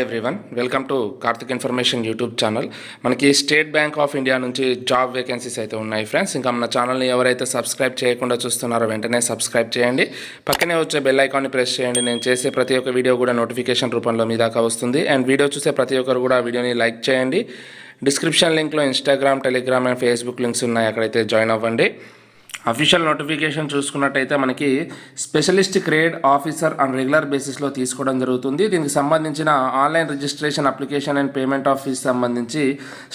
Hi everyone welcome to Karthik information YouTube channel మనకి state bank of India నుంచి job vacancies అయితే ఉన్నాయి friends ఇంకా మన ఛానల్ని ఎవరైతే సబ్స్క్రైబ్ చేయకుండా చూస్తున్నారో వెంటనే సబ్స్క్రైబ్ చేయండి. పక్కనే వచ్చే బెల్ ఐకాన్ని ప్రెస్ చేయండి. నేను చేసే ప్రతి ఒక్క వీడియో కూడా నోటిఫికేషన్ రూపంలో మీ దాకా వస్తుంది. అండ్ వీడియో చూసే ప్రతి ఒక్కరు కూడా వీడియోని లైక్ చేయండి. Description లింక్లో Instagram Telegram and Facebook links ఉన్నాయి. అక్కడైతే జాయిన్ అవ్వండి. అఫీషియల్ నోటిఫికేషన్ చూసుకున్నట్టయితే మనకి specialist grade officer on regular బేసిస్లో తీసుకోవడం జరుగుతుంది. దీనికి సంబంధించిన online registration application and payment of సంబంధించి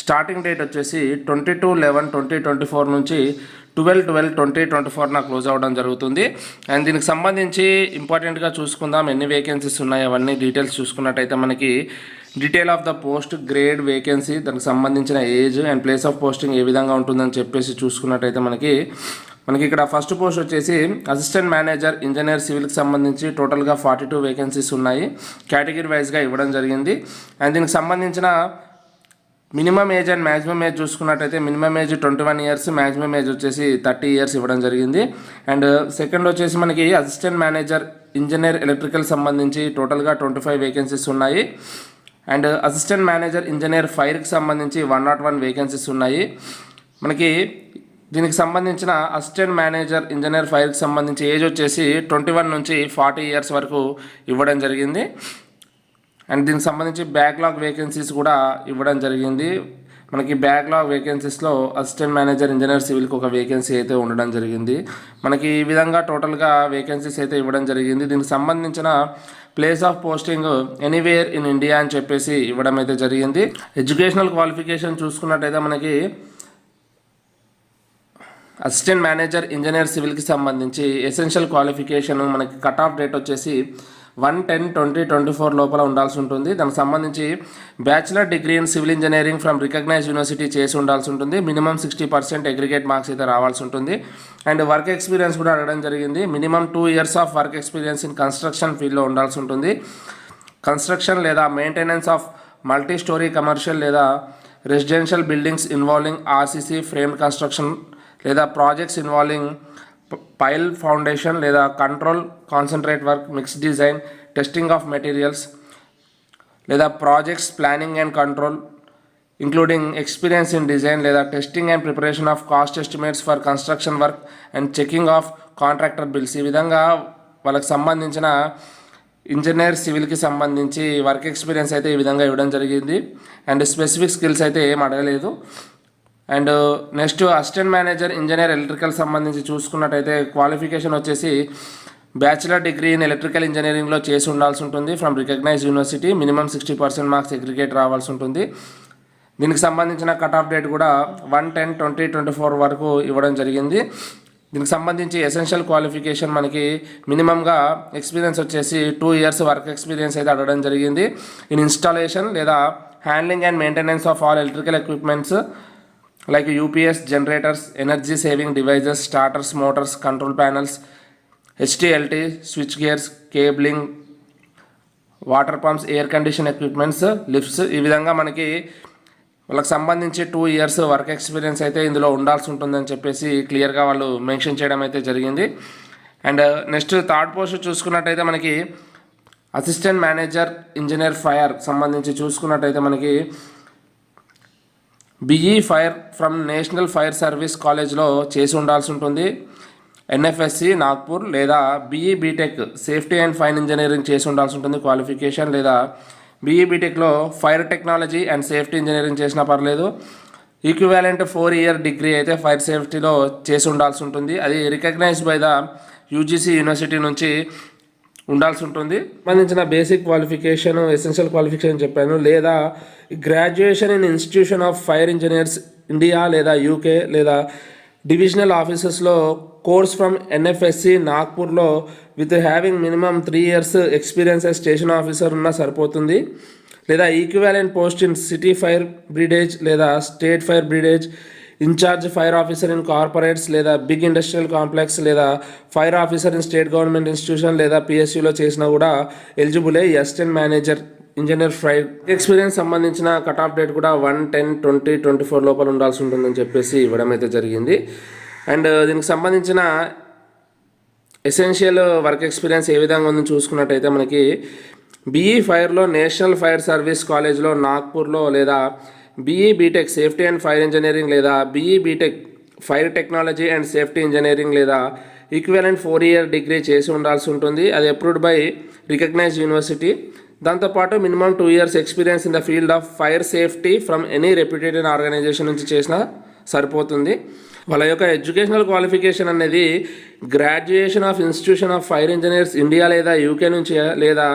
స్టార్టింగ్ డేట్ వచ్చేసి twenty two eleven twenty twenty four నుంచి ట్వెల్వ్ ట్వెల్వ్ ట్వంటీ ట్వంటీ ఫోర్న క్లోజ్ అవ్వడం జరుగుతుంది. అండ్ దీనికి సంబంధించి ఇంపార్టెంట్గా చూసుకుందాం ఎన్ని వేకెన్సీస్ ఉన్నాయి అవన్నీ డీటెయిల్స్ చూసుకున్నట్టయితే మనకి detail of the post grade vacancy దానికి సంబంధించిన age and place of posting ఏ విధంగా ఉంటుందని చెప్పేసి చూసుకున్నట్టయితే మనకి మనకి ఇక్కడ ఫస్ట్ పోస్ట్ వచ్చేసి అసిస్టెంట్ మేనేజర్ ఇంజనీర్ సివిల్కి సంబంధించి టోటల్గా ఫార్టీ టూ వేకెన్సీస్ ఉన్నాయి. కేటగిరీ వైజ్గా ఇవ్వడం జరిగింది. అండ్ దీనికి సంబంధించిన minimum age and maximum age చూసుకున్నట్టయితే minimum age twenty one years maximum age వచ్చేసి థర్టీ ఇయర్స్ ఇవ్వడం జరిగింది. అండ్ సెకండ్ వచ్చేసి మనకి అసిస్టెంట్ మేనేజర్ ఇంజనీర్ ఎలక్ట్రికల్ సంబంధించి టోటల్గా ట్వంటీ ఫైవ్ వేకెన్సీస్ ఉన్నాయి. అండ్ అసిస్టెంట్ మేనేజర్ ఇంజనీర్ ఫైర్కి సంబంధించి వన్ నాట్ వన్ వేకెన్సీస్ ఉన్నాయి. మనకి దీనికి సంబంధించిన అసిస్టెంట్ మేనేజర్ ఇంజనీర్ ఫైల్కి సంబంధించి ఏజ్ వచ్చేసి ట్వంటీ వన్ నుంచి ఫార్టీ ఇయర్స్ వరకు ఇవ్వడం జరిగింది. అండ్ దీనికి సంబంధించి బ్యాక్లాగ్ వేకెన్సీస్ కూడా ఇవ్వడం జరిగింది. మనకి బ్యాక్లాగ్ వేకెన్సీస్లో అసిస్టెంట్ మేనేజర్ ఇంజనీర్ సివిల్కి ఒక వేకెన్సీ అయితే ఉండడం జరిగింది. మనకి ఈ విధంగా టోటల్గా వేకెన్సీస్ అయితే ఇవ్వడం జరిగింది. దీనికి సంబంధించిన place of posting anywhere in India అని చెప్పేసి ఇవ్వడం అయితే జరిగింది. ఎడ్యుకేషనల్ క్వాలిఫికేషన్ చూసుకున్నట్టయితే మనకి అసిస్టెంట్ మేనేజర్ ఇంజనీర్ సివిల్కి సంబంధించి ఎసెన్షియల్ క్వాలిఫికేషన్ మనకి కట్ ఆఫ్ డేట్ వచ్చేసి one ten twenty twenty four లోపల ఉండాల్సి ఉంటుంది. దానికి సంబంధించి bachelor degree in civil engineering from recognise university చేసి ఉండాల్సి ఉంటుంది. Minimum sixty percent aggregate marks అయితే రావాల్సి ఉంటుంది. అండ్ వర్క్ ఎక్స్పీరియన్స్ కూడా అడగడం జరిగింది. Minimum two years of work experience in construction ఫీల్డ్లో ఉండాల్సి ఉంటుంది. కన్స్ట్రక్షన్ లేదా maintenance of multi storey commercial లేదా residential buildings involving RCC frame construction లేదా ప్రాజెక్ట్స్ ఇన్వాల్వింగ్ పైల్ ఫౌండేషన్ లేదా control concentrate work mix design testing of materials లేదా projects planning and control including experience in design లేదా testing and preparation of cost estimates for construction work and checking of contractor bills ఈ విధంగా వాళ్ళకి సంబంధించిన engineer సివిల్కి సంబంధించి work experience అయితే ఈ విధంగా ఇవ్వడం జరిగింది. అండ్ స్పెసిఫిక్ స్కిల్స్ అయితే ఏం అడగలేదు and next assistant manager engineer electrical సంబంధించి చూసుకున్నట్టయితే క్వాలిఫికేషన్ వచ్చేసి బ్యాచిలర్ డిగ్రీ ఇన్ ఎలక్ట్రికల్ ఇంజనీరింగ్లో చేసి ఉండాల్సి ఉంటుంది. From recognise university minimum sixty percent marks aggregate రావాల్సి ఉంటుంది. దీనికి సంబంధించిన కట్ ఆఫ్ డేట్ కూడా one ten twenty twenty four వరకు ఇవ్వడం జరిగింది. దీనికి సంబంధించి ఎసెన్షియల్ క్వాలిఫికేషన్ మనకి మినిమంగా ఎక్స్పీరియన్స్ వచ్చేసి టూ ఇయర్స్ వర్క్ ఎక్స్పీరియన్స్ అయితే అడగడం జరిగింది. ఇన్ ఇన్స్టాలేషన్ లేదా handling and maintenance of all electrical equipments like UPS generators energy saving devices starters motors control panels HT LT switch gears cabling water pumps air condition equipments lifts ఈ విధంగా మనకి వాళ్ళకి సంబంధించి two years work experience అయితే ఇందులో ఉండాల్సి ఉంటుందని చెప్పేసి క్లియర్గా వాళ్ళు మెన్షన్ చేయడం అయితే జరిగింది. అండ్ నెక్స్ట్ థర్డ్ పోస్ట్ చూసుకున్నట్టయితే మనకి అసిస్టెంట్ మేనేజర్ ఇంజనీర్ ఫైర్ సంబంధించి చూసుకున్నట్టయితే మనకి BE fire from national fire service కాలేజ్లో చేసి ఉండాల్సి ఉంటుంది. ఎన్ఎఫ్ఎస్సి నాగ్పూర్ లేదా BE BTech safety and fine engineering చేసి ఉండాల్సి ఉంటుంది క్వాలిఫికేషన్ లేదా బీఈ బీటెక్లో fire technology and safety engineering చేసినా పర్లేదు. ఈక్వివాలెంట్ ఫోర్ ఇయర్ డిగ్రీ అయితే ఫైర్ సేఫ్టీలో చేసి ఉండాల్సి ఉంటుంది. అది recognised by the UGC university నుంచి ఉండాల్సి ఉంటుంది సంబంధించిన బేసిక్ క్వాలిఫికేషన్ ఎసెన్షియల్ క్వాలిఫికేషన్ చెప్పాను. లేదా graduation in institution of fire engineers India లేదా యూకే లేదా డివిజనల్ ఆఫీసెస్లో course from NFSC నాగ్పూర్లో with having minimum three years experience as station officer ఉన్నా సరిపోతుంది. లేదా equivalent post in city fire brigade లేదా state fire brigade incharge fire officer in corporates లేదా big industrial complex లేదా fire officer in state government institution లేదా పిఎస్యూలో చేసినా కూడా ఎలిజిబులే assistant manager engineer fire. Experience సంబంధించిన కట్ ఆఫ్ డేట్ కూడా one ten twenty twenty four లోపల ఉండాల్సి ఉంటుందని చెప్పేసి ఇవ్వడం అయితే జరిగింది. అండ్ దీనికి సంబంధించిన ఎసెన్షియల్ వర్క్ ఎక్స్పీరియన్స్ ఏ విధంగా ఉందని చూసుకున్నట్టయితే మనకి బీఈ ఫైర్లో నేషనల్ ఫైర్ సర్వీస్ కాలేజ్లో నాగ్పూర్లో లేదా BE BTech safety and fire engineering లేదా BE BTech fire technology and safety engineering లేదా ఈక్వలెంట్ ఫోర్ ఇయర్ డిగ్రీ చేసి ఉండాల్సి ఉంటుంది. అది అప్రూవ్డ్ బై రికగ్నైజ్డ్ యూనివర్సిటీ దాంతోపాటు minimum two years experience in the field of fire safety from any reputed organisation నుంచి చేసినా సరిపోతుంది. వాళ్ళ యొక్క ఎడ్యుకేషనల్ క్వాలిఫికేషన్ అనేది graduation of institution of fire engineers India లేదా యూకే నుంచి లేదా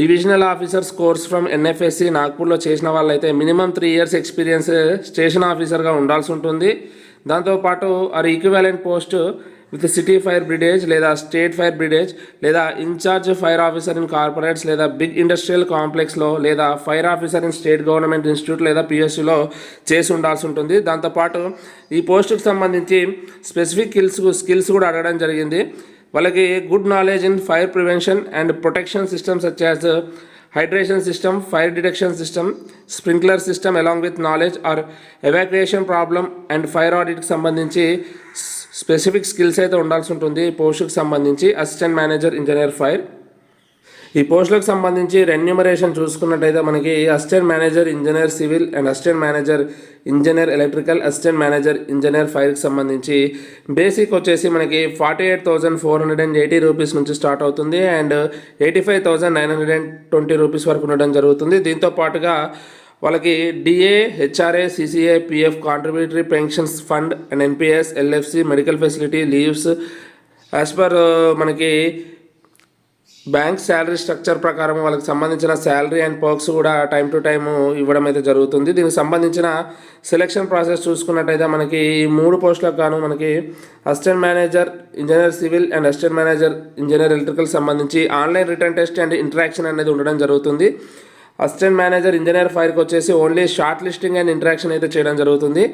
divisional officers course from NFSC నాగ్పూర్లో చేసిన వాళ్ళైతే minimum three years experience station ఆఫీసర్గా ఉండాల్సి ఉంటుంది. దాంతోపాటు or equivalent post with city fire brigade లేదా స్టేట్ ఫైర్ బ్రిడేజ్ లేదా incharge fire officer in corporates లేదా బిగ్ ఇండస్ట్రియల్ కాంప్లెక్స్లో లేదా fire officer in state government institute లేదా పిఎస్సిలో చేసి ఉండాల్సి ఉంటుంది. దాంతోపాటు ఈ పోస్టుకు సంబంధించి స్పెసిఫిక్ స్కిల్స్ స్కిల్స్ కూడా అడగడం జరిగింది. వాళ్ళకి good knowledge in fire prevention and protection systems such as hydration system fire detection system sprinkler system along with knowledge or evacuation problem and fire ఆడిట్కి సంబంధించి స్పెసిఫిక్ స్కిల్స్ అయితే ఉండాల్సి ఉంటుంది. ఈ పోస్టుకు సంబంధించి అసిస్టెంట్ మేనేజర్ ఇంజనీర్ ఫైర్ ఈ పోస్టులకు సంబంధించి రెన్యూమరేషన్ చూసుకున్నట్టయితే మనకి assistant manager engineer civil and assistant manager engineer electrical assistant manager engineer ఫైర్కి సంబంధించి బేసిక్ వచ్చేసి మనకి forty eight thousand four hundred and eighty rupees నుంచి స్టార్ట్ అవుతుంది and eighty five thousand nine hundred and twenty rupees వరకు ఉండడం జరుగుతుంది. దీంతో పాటుగా వాళ్ళకి DA HRA CCA PF contributory pensions fund and NPS LFC medical facility leaves as per మనకి bank salary structure ప్రకారం వాళ్ళకి సంబంధించిన శాలరీ అండ్ పర్క్స్ కూడా టైం టు టైం ఇవ్వడం అయితే జరుగుతుంది. దీనికి సంబంధించిన సెలెక్షన్ ప్రాసెస్ చూసుకున్నట్టయితే మనకి ఈ మూడు పోస్టులకు గాను మనకి assistant manager engineer civil and assistant manager engineer electrical సంబంధించి online written test and interaction అనేది ఉండడం జరుగుతుంది. అసిస్టెంట్ మేనేజర్ ఇంజనీర్ ఫైర్కి వచ్చేసి only short listing and interaction అయితే చేయడం జరుగుతుంది.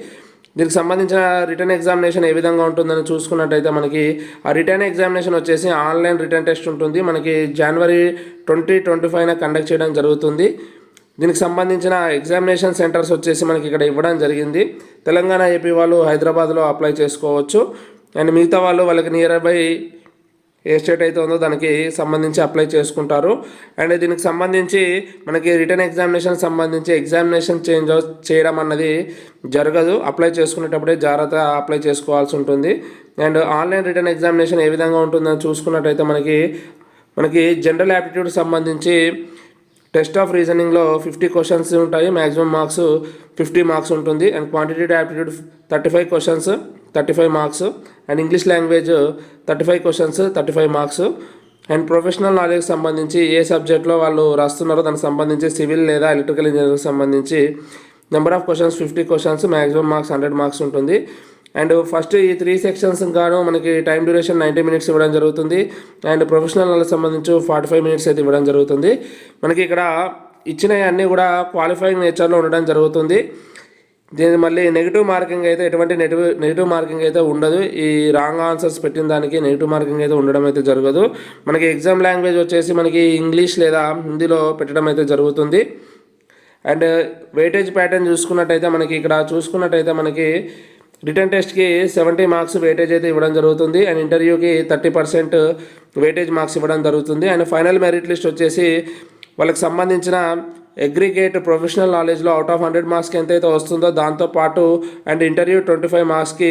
దీనికి సంబంధించిన రిటర్న్ ఎగ్జామినేషన్ ఏ విధంగా ఉంటుందని చూసుకున్నట్టయితే మనకి ఆ రిటర్న్ ఎగ్జామినేషన్ వచ్చేసి ఆన్లైన్ రిటర్న్ టెస్ట్ ఉంటుంది. మనకి జనవరి ట్వంటీ ట్వంటీ ఫైవ్న కండక్ట్ చేయడం జరుగుతుంది. దీనికి సంబంధించిన ఎగ్జామినేషన్ సెంటర్స్ వచ్చేసి మనకి ఇక్కడ ఇవ్వడం జరిగింది. తెలంగాణ ఏపీ వాళ్ళు హైదరాబాద్లో అప్లై చేసుకోవచ్చు. అండ్ మిగతా వాళ్ళు వాళ్ళకి నియర్ బై ఏ స్టేట్ అయితే ఉందో దానికి సంబంధించి అప్లై చేసుకుంటారు. అండ్ దీనికి సంబంధించి మనకి రిటర్న్ ఎగ్జామినేషన్ సంబంధించి ఎగ్జామినేషన్ చేంజ్ చేయడం అన్నది జరగదు. అప్లై చేసుకునేటప్పుడే జాగ్రత్త అప్లై చేసుకోవాల్సి ఉంటుంది. అండ్ ఆన్లైన్ రిటర్న్ ఎగ్జామినేషన్ ఏ విధంగా ఉంటుందని చూసుకున్నట్టయితే మనకి మనకి జనరల్ యాప్టిట్యూడ్ సంబంధించి టెస్ట్ ఆఫ్ రీజనింగ్లో ఫిఫ్టీ క్వశ్చన్స్ ఉంటాయి. మ్యాక్సిమం మార్క్స్ ఫిఫ్టీ మార్క్స్ ఉంటుంది. And quantitative aptitude thirty five questions thirty five marks. And English language thirty five questions thirty five marks. And professional knowledge సంబంధించి ఏ సబ్జెక్ట్లో వాళ్ళు రాస్తున్నారో దానికి సంబంధించి సివిల్ లేదా ఎలక్ట్రికల్ ఇంజనీరింగ్ సంబంధించి number of questions fifty questions maximum marks hundred marks ఉంటుంది. అండ్ ఫస్ట్ ఈ త్రీ సెక్షన్స్ గాను మనకి టైం డ్యూరేషన్ నైంటీ మినిట్స్ ఇవ్వడం జరుగుతుంది. అండ్ ప్రొఫెషనల్ వాళ్ళకి సంబంధించి ఫార్టీ ఫైవ్ మినిట్స్ అయితే ఇవ్వడం జరుగుతుంది. మనకి ఇక్కడ ఇచ్చిన అన్నీ కూడా క్వాలిఫైయింగ్ నేచర్లో ఉండడం జరుగుతుంది. దీని మళ్ళీ నెగిటివ్ మార్కింగ్ అయితే ఎటువంటి నెగిటివ్ నెగిటివ్ మార్కింగ్ అయితే ఉండదు. ఈ రాంగ్ ఆన్సర్స్ పెట్టిన దానికి నెగిటివ్ మార్కింగ్ అయితే ఉండడం అయితే జరగదు. మనకి ఎగ్జామ్ లాంగ్వేజ్ వచ్చేసి మనకి ఇంగ్లీష్ లేదా హిందీలో పెట్టడం అయితే జరుగుతుంది. అండ్ వెయిటేజ్ ప్యాటర్న్ చూసుకున్నట్టయితే మనకి ఇక్కడ చూసుకున్నట్టయితే మనకి రిటర్న్ టెస్ట్కి సెవెంటీ మార్క్స్ వెయిటేజ్ అయితే ఇవ్వడం జరుగుతుంది. అండ్ ఇంటర్వ్యూకి థర్టీ పర్సెంట్ వెయిటేజ్ మార్క్స్ ఇవ్వడం జరుగుతుంది. అండ్ ఫైనల్ మెరిట్ లిస్ట్ వచ్చేసి వాళ్ళకి సంబంధించిన అగ్రిగేట్ ప్రొఫెషనల్ నాలెడ్జ్లో అవుట్ ఆఫ్ హండ్రెడ్ మార్క్స్కి ఎంతైతే వస్తుందో దాంతో పాటు అండ్ ఇంటర్వ్యూ ట్వంటీ ఫైవ్ మార్క్స్కి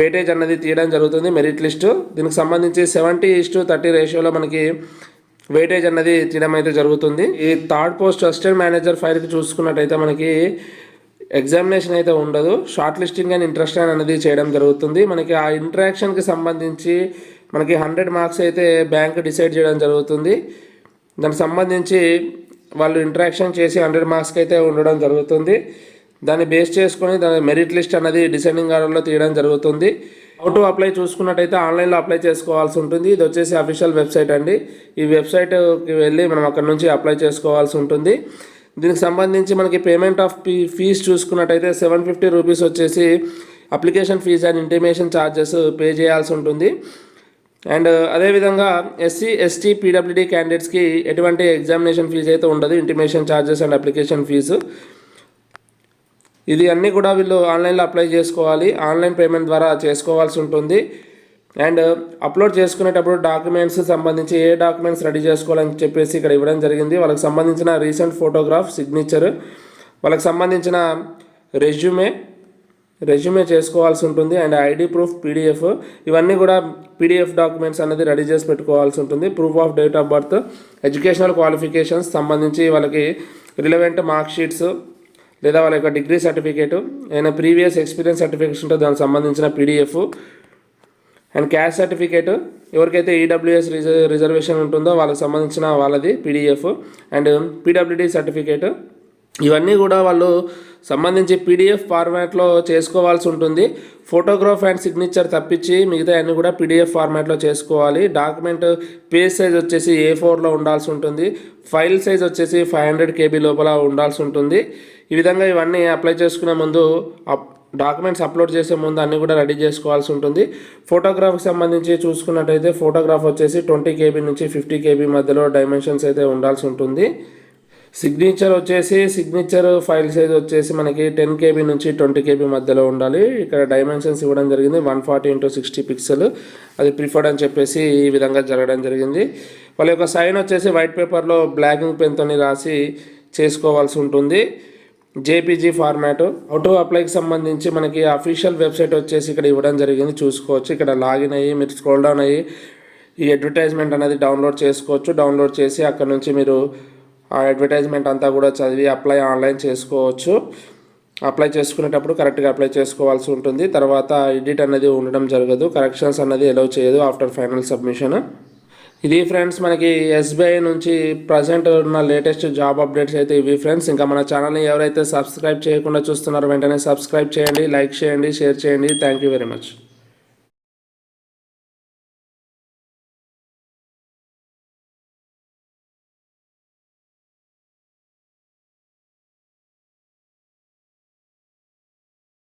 వెయిటేజ్ అన్నది తీయడం జరుగుతుంది మెరిట్ లిస్టు. దీనికి సంబంధించి సెవెంటీ ఇస్టు థర్టీ రేషియోలో మనకి వెయిటేజ్ అన్నది తీయడం అయితే జరుగుతుంది. ఈ థర్డ్ పోస్ట్ అసిస్టెంట్ మేనేజర్ ఫైల్కి చూసుకున్నట్టయితే మనకి ఎగ్జామినేషన్ అయితే ఉండదు. షార్ట్ లిస్టింగ్ అండ్ ఇంట్రెస్ట్ అనేది చేయడం జరుగుతుంది. మనకి ఆ ఇంటరాక్షన్కి సంబంధించి మనకి హండ్రెడ్ మార్క్స్ అయితే బ్యాంక్ డిసైడ్ చేయడం జరుగుతుంది. దానికి సంబంధించి వాళ్ళు ఇంటరాక్షన్ చేసి హండ్రెడ్ మార్క్స్కి అయితే ఉండడం జరుగుతుంది. దాన్ని బేస్ చేసుకొని దాని మెరిట్ లిస్ట్ అనేది డిసైడింగ్ ఆర్డర్లో తీయడం జరుగుతుంది. అవుట్ అప్లై చూసుకున్నట్టయితే ఆన్లైన్లో అప్లై చేసుకోవాల్సి ఉంటుంది. ఇది వచ్చేసి అఫీషియల్ వెబ్సైట్ అండి. ఈ వెబ్సైట్కి వెళ్ళి మనం అక్కడ నుంచి అప్లై చేసుకోవాల్సి ఉంటుంది. దీనికి సంబంధించి మనకి పేమెంట్ ఆఫ్ ఫీ ఫీజ్ చూసుకున్నట్టయితే సెవెన్ ఫిఫ్టీ రూపీస్ వచ్చేసి application fees and intimation charges pay చేయాల్సి ఉంటుంది. అండ్ అదేవిధంగా ఎస్సీ ఎస్టీ పీడబ్ల్యూడీ క్యాండిడేట్స్కి ఎటువంటి ఎగ్జామినేషన్ ఫీజు అయితే ఉండదు intimation charges and application fee ఇది అన్నీ కూడా వీళ్ళు ఆన్లైన్లో అప్లై చేసుకోవాలి ఆన్లైన్ పేమెంట్ ద్వారా చేసుకోవాల్సి ఉంటుంది. అండ్ అప్లోడ్ uh, చేసుకునేటప్పుడు డాక్యుమెంట్స్ సంబంధించి ఏ డాక్యుమెంట్స్ రెడీ చేసుకోవాలని చెప్పేసి ఇక్కడ ఇవ్వడం జరిగింది. వాళ్ళకి సంబంధించిన రీసెంట్ ఫోటోగ్రాఫ్ సిగ్నేచర్ వాళ్ళకి సంబంధించిన రెజ్యూమే రెజ్యూమే చేసుకోవాల్సి ఉంటుంది. అండ్ ఐడి ప్రూఫ్ పీడిఎఫ్ ఇవన్నీ కూడా పీడిఎఫ్ డాక్యుమెంట్స్ అనేది రెడీ చేసి పెట్టుకోవాల్సి ఉంటుంది. Proof of date of birth educational qualifications సంబంధించి వాళ్ళకి రిలవెంట్ మార్క్ షీట్స్ లేదా వాళ్ళ యొక్క డిగ్రీ సర్టిఫికేట్ ఏదైనా ప్రీవియస్ ఎక్స్పీరియన్స్ సర్టిఫికేట్స్ ఉంటే దానికి సంబంధించిన పీడిఎఫ్ అండ్ క్యాస్ట్ సర్టిఫికేట్ ఎవరికైతే ఈడబ్ల్యూఎస్ రిజర్వేషన్ ఉంటుందో వాళ్ళకి సంబంధించిన వాళ్ళది పీడిఎఫ్ అండ్ పీడబ్ల్యూడి సర్టిఫికేట్. ఇవన్నీ కూడా వాళ్ళు సంబంధించి పీడిఎఫ్ ఫార్మాట్లో చేసుకోవాల్సి ఉంటుంది. ఫోటోగ్రాఫ్ అండ్ సిగ్నేచర్ తప్పించి మిగతా అన్నీ కూడా పీడిఎఫ్ ఫార్మాట్లో చేసుకోవాలి. డాక్యుమెంట్ పేజ్ సైజ్ వచ్చేసి ఏ ఫోర్లో ఉండాల్సి ఉంటుంది. ఫైల్ సైజ్ వచ్చేసి ఫైవ్ హండ్రెడ్ కేబీ లోపల ఉండాల్సి ఉంటుంది. ఈ విధంగా ఇవన్నీ అప్లై చేసుకునే ముందు డాక్యుమెంట్స్ అప్లోడ్ చేసే ముందు అన్నీ కూడా రెడీ చేసుకోవాల్సి ఉంటుంది. ఫోటోగ్రాఫ్కి సంబంధించి చూసుకున్నట్టయితే ఫోటోగ్రాఫ్ వచ్చేసి ట్వంటీ కేబీ నుంచి ఫిఫ్టీ కేబీ మధ్యలో డైమెన్షన్స్ అయితే ఉండాల్సి ఉంటుంది. సిగ్నేచర్ వచ్చేసి సిగ్నేచర్ ఫైల్ సైజ్ వచ్చేసి మనకి టెన్ కేబీ నుంచి ట్వంటీ కేబీ మధ్యలో ఉండాలి. ఇక్కడ డైమెన్షన్స్ ఇవ్వడం జరిగింది. One forty into sixty pixel అది ప్రిఫర్డ్ అని చెప్పేసి ఈ విధంగా జరగడం జరిగింది. వాళ్ళ యొక్క సైన్ వచ్చేసి వైట్ పేపర్లో బ్లాకింగ్ పెన్తో రాసి చేసుకోవాల్సి ఉంటుంది. జేపీజీ ఫార్మాట్ అవుట్ అప్లైకి సంబంధించి మనకి అఫీషియల్ వెబ్సైట్ వచ్చేసి ఇక్కడ ఇవ్వడం జరిగింది. చూసుకోవచ్చు. ఇక్కడ లాగిన్ అయ్యి మీరు స్క్రోల్ డౌన్ అయ్యి ఈ అడ్వర్టైజ్మెంట్ అనేది డౌన్లోడ్ చేసుకోవచ్చు. డౌన్లోడ్ చేసి అక్కడ నుంచి మీరు ఆ అడ్వర్టైజ్మెంట్ అంతా కూడా చదివి అప్లై ఆన్లైన్ చేసుకోవచ్చు. అప్లై చేసుకునేటప్పుడు కరెక్ట్గా అప్లై చేసుకోవాల్సి ఉంటుంది. తర్వాత ఎడిట్ అనేది ఉండడం జరగదు. కరెక్షన్స్ అనేది ఎలవ్ చేయదు ఆఫ్టర్ ఫైనల్ సబ్మిషన్ ఇది ఫ్రెండ్స్ మనకి ఎస్బీఐ నుంచి ప్రజెంట్ ఉన్న లేటెస్ట్ జాబ్ అప్డేట్స్ అయితే ఇవి ఫ్రెండ్స్ ఇంకా మన ఛానల్ని ఎవరైతే సబ్స్క్రైబ్ చేయకుండా చూస్తున్నారో వెంటనే సబ్స్క్రైబ్ చేయండి లైక్ చేయండి షేర్ చేయండి. Thank you very much